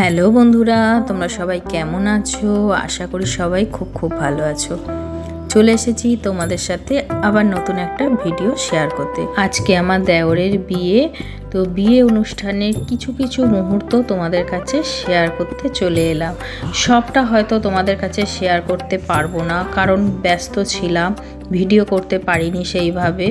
Hello বন্ধুরা, তোমরা সবাই কেমন আছো? আশা করি সবাই খুব খুব ভালো আছো। চলে এসেছি তোমাদের সাথে আবার নতুন একটা ভিডিও শেয়ার করতে। আজকে আমার দেওরের বিয়ে, তো বিয়ে অনুষ্ঠানের কিছু কিছু মুহূর্ত তোমাদের কাছে শেয়ার করতে চলে এলাম। সবটা হয়তো তোমাদের কাছে শেয়ার করতে পারব না, কারণ ব্যস্ত ছিলাম, ভিডিও করতে পারিনি সেইভাবে।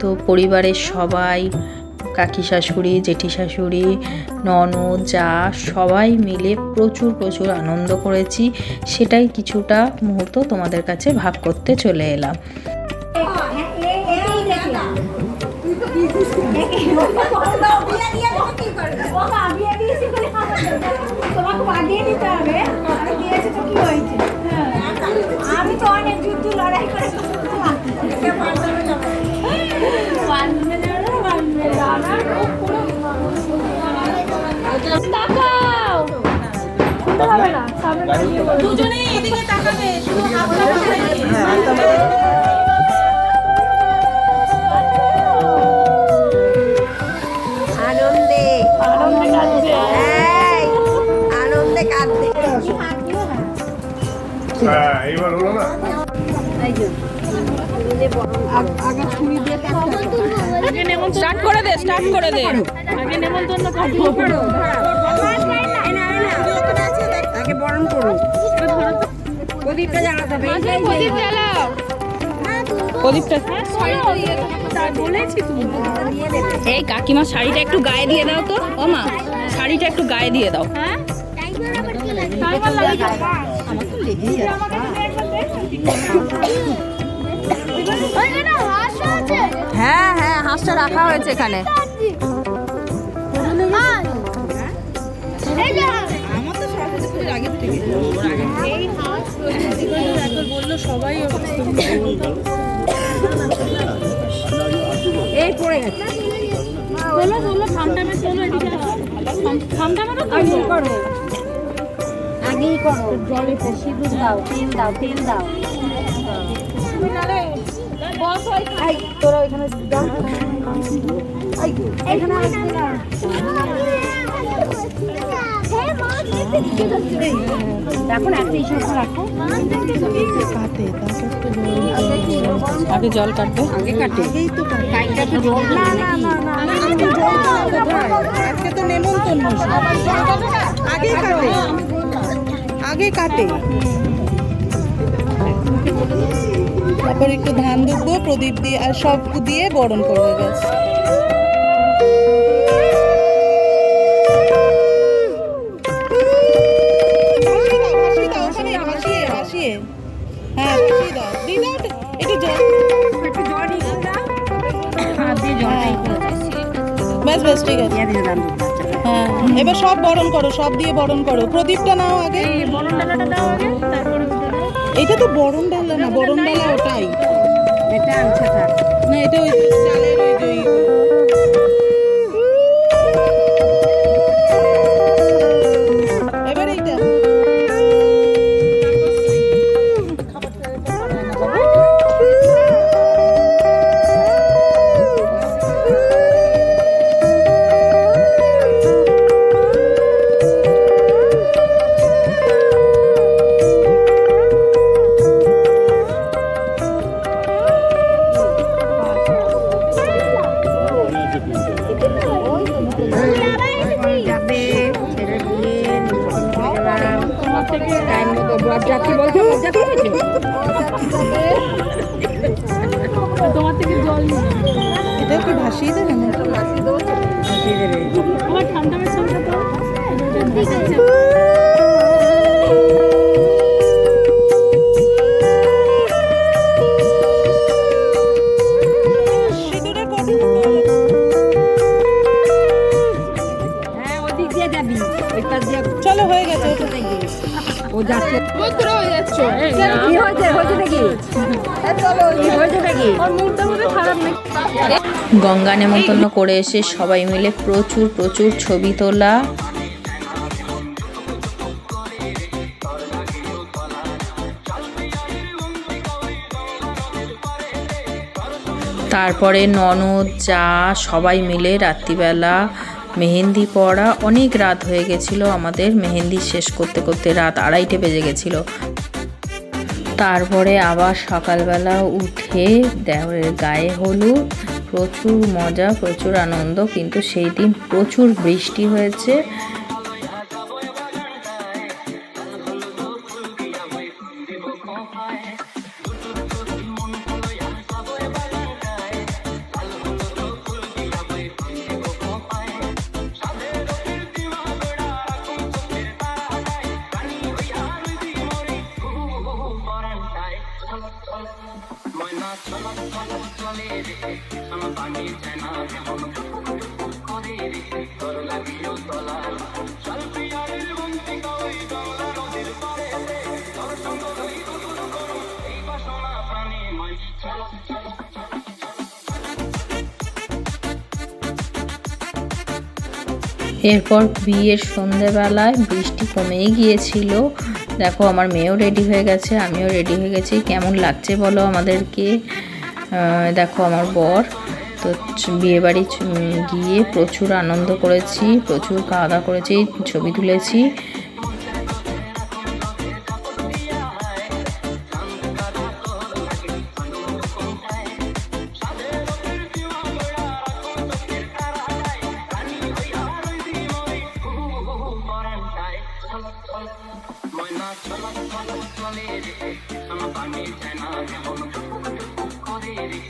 তো পরিবারের সবাই কাকি শাশুড়ি জেঠি শাশুড়ি ননদ যা সবাই মিলে প্রচুর প্রচুর আনন্দ করেছি। সেটাই কিছুটা মুহূর্ত তোমাদের কাছে ভাগ করতে চলে এলাম। আমি তো অনেক যুদ্ধ লড়াই করে। আনন্দে। আনন্দে কাঁদতে হ্যাঁ এইবার হলো না? স্টার্ট করে। দে স্টার্ট করে দে। আগে নেমন্তন্ন করব। তাকে বরণ করুন প্রদীপটা জ্বালাতে হবে প্রদীপ জ্বালাও। প্রদীপটা তাই বলেছি তুমি। এই কাকিমা শাড়িটা একটু গায়ে দিয়ে দাও তো। ও মা শাড়িটা একটু গায়ে দিয়ে দাও। হ্যাঁ? হ্যাঁ হ্যাঁ হাঁসটা রাখা হয়েছে এখানে। এই পড়ে গেছে। এদিকে করো। আগেই করো। জলে সিঁদুর দাও তেল দাও তেল দাও। এই তোরা ওইখানে দাও এই, এখানে আসবে না এখন একটা ইসব রাখো। আগে জল কাটবে। আগে কাটে। কাইটা তো জল না না না না আজকে তো নেমন্তন্ন আগে কাটে। আগে কাটে। তারপর একটু ধান দুব্বো প্রদীপ দিয়ে আর সব দিয়ে বরণ করবে ব্যাস। হ্যাঁ, দাও। একটু জল। ব্যাস ব্যাস ঠিক আছে হ্যাঁ এবার সব বরণ করো সব দিয়ে বরণ করো প্রদীপটা নাও আগে বরণ ডালাটা দাও আগে তারপরে। এটা তো বরণ ডালা না বরণ ডালা ওটাই। এটা আনছে না এটা ওই চালের ওই তোমার থেকে জল। এটা কি ভাসিয়ে দেবে না ভাসিয়ে দেবো আমার ঠান্ডা মেশানটা তো ঠিক আছে কি হয়েছে? হয়েছে নাকি? হয়েছে? নাকি? ওর মুডটা মধ্যে খারাপ গঙ্গা নেমন্তন্ন করে এসে সবাই মিলে প্রচুর প্রচুর ছবি তোলা। তারপরে ননদ যা সবাই মিলে রাত্রিবেলা মেহেন্দি পড়া। অনেক রাত হয়ে গেছিল আমাদের। মেহেন্দি শেষ করতে করতে রাত আড়াইটে বেজে গেছিল। তারপরে আবার সকালবেলা উঠে দেওয়ার গায়ে হলুদ। প্রচুর মজা, প্রচুর আনন্দ, কিন্তু সেই দিন প্রচুর বৃষ্টি হয়েছে। এরপর বিয়ের সন্ধেবেলায় বৃষ্টি কমেই গিয়েছিল। দেখো, আমার মেয়েও রেডি হয়ে গেছে, আমিও রেডি হয়ে গেছি। কেমন লাগছে বলো আমাদেরকে? দেখো, আমার বর তো বিয়েবাড়ি গিয়ে প্রচুর আনন্দ করেছি, প্রচুর খাওয়া দাওয়া করেছি, ছবি তুলেছি। আমি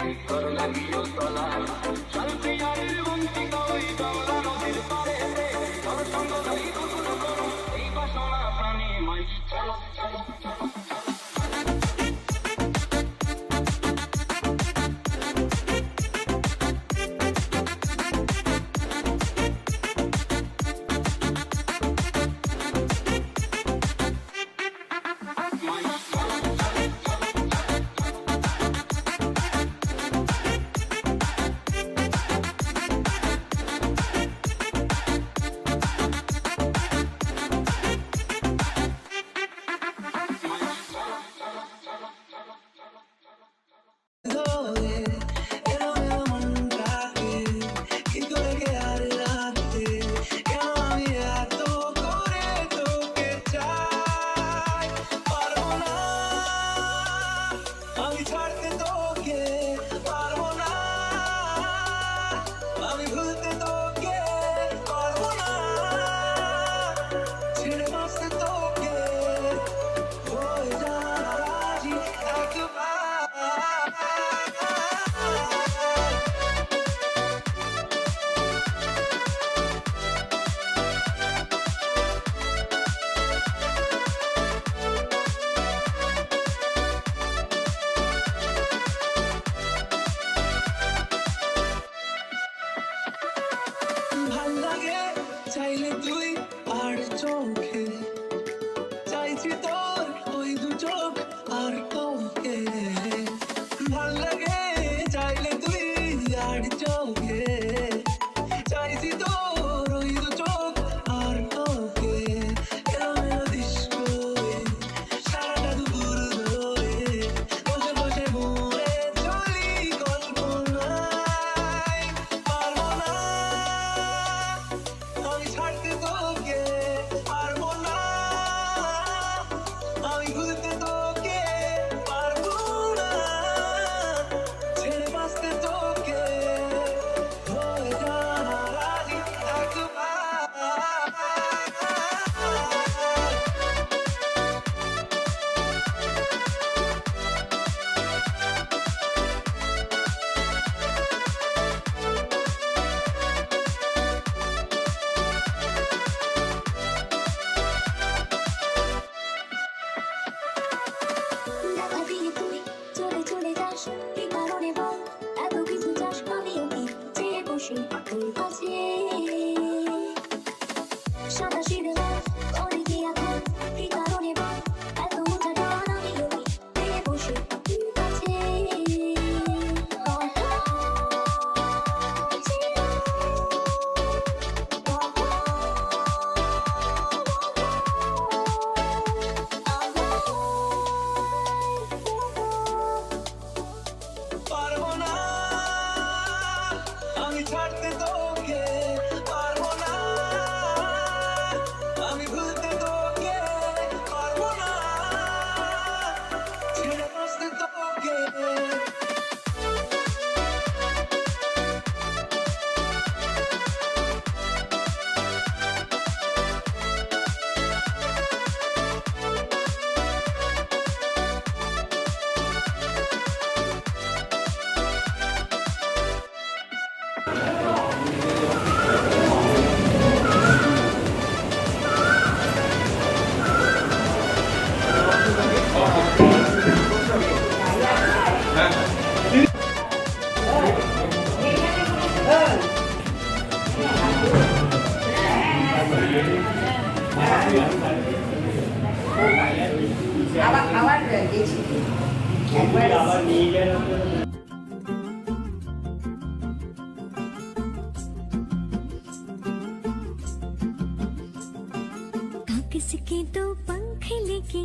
किसके तो पंख लेके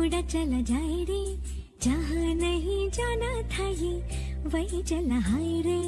उड़ा चला जाए रे। जहाँ नहीं जाना था ये, वही चला हाय रे।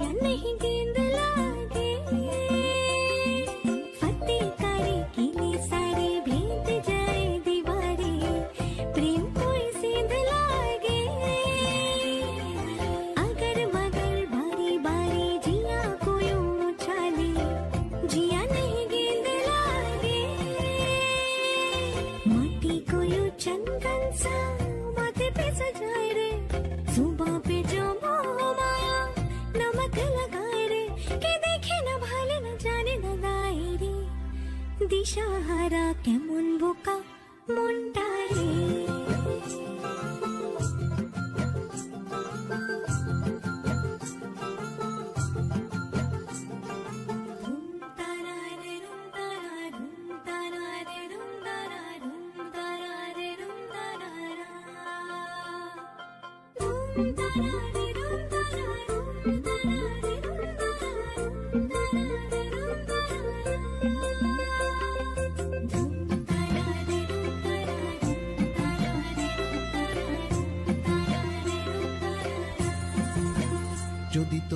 Ian. দিশাহারা কেমন বোকা মনটা রে যদি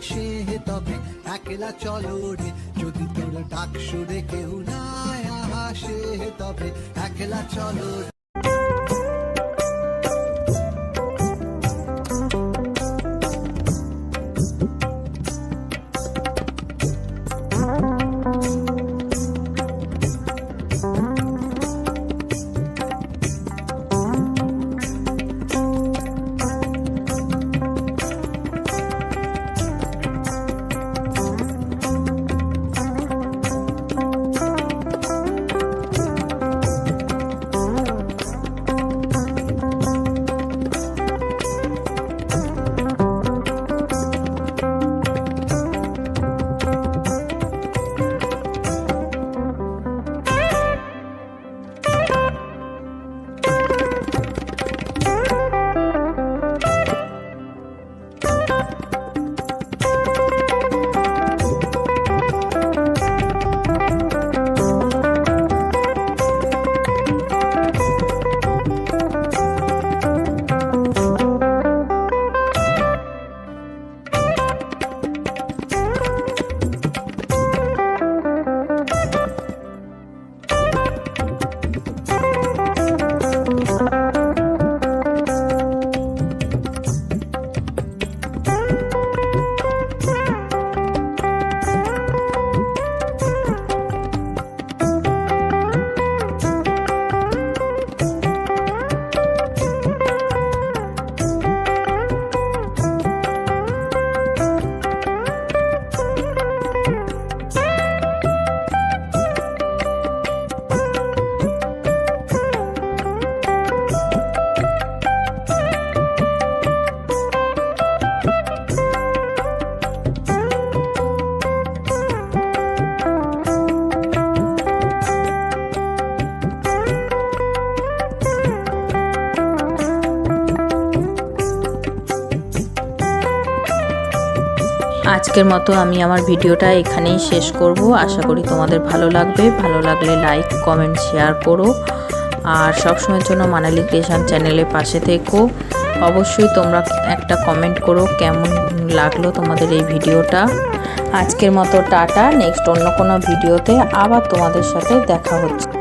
আসে তবে একলা চলো রে যদি তোর ডাক শুনে কেউ না আসে তবে একলা চলো রে। আজকের মতো আমি আমার ভিডিওটা এখানেই শেষ করব। আশা করি তোমাদের ভালো লাগবে। ভালো লাগলে লাইক কমেন্ট শেয়ার করো। আর সবসময়ের জন্য মানালি ক্রিয়েশন চ্যানেলের পাশে থেকো। অবশ্যই তোমরা একটা কমেন্ট করো কেমন লাগল তোমাদের এই ভিডিওটা। আজকের মতো টাটা। নেক্সট অন্য কোনো ভিডিওতে আবার তোমাদের সাথে দেখা হচ্ছে।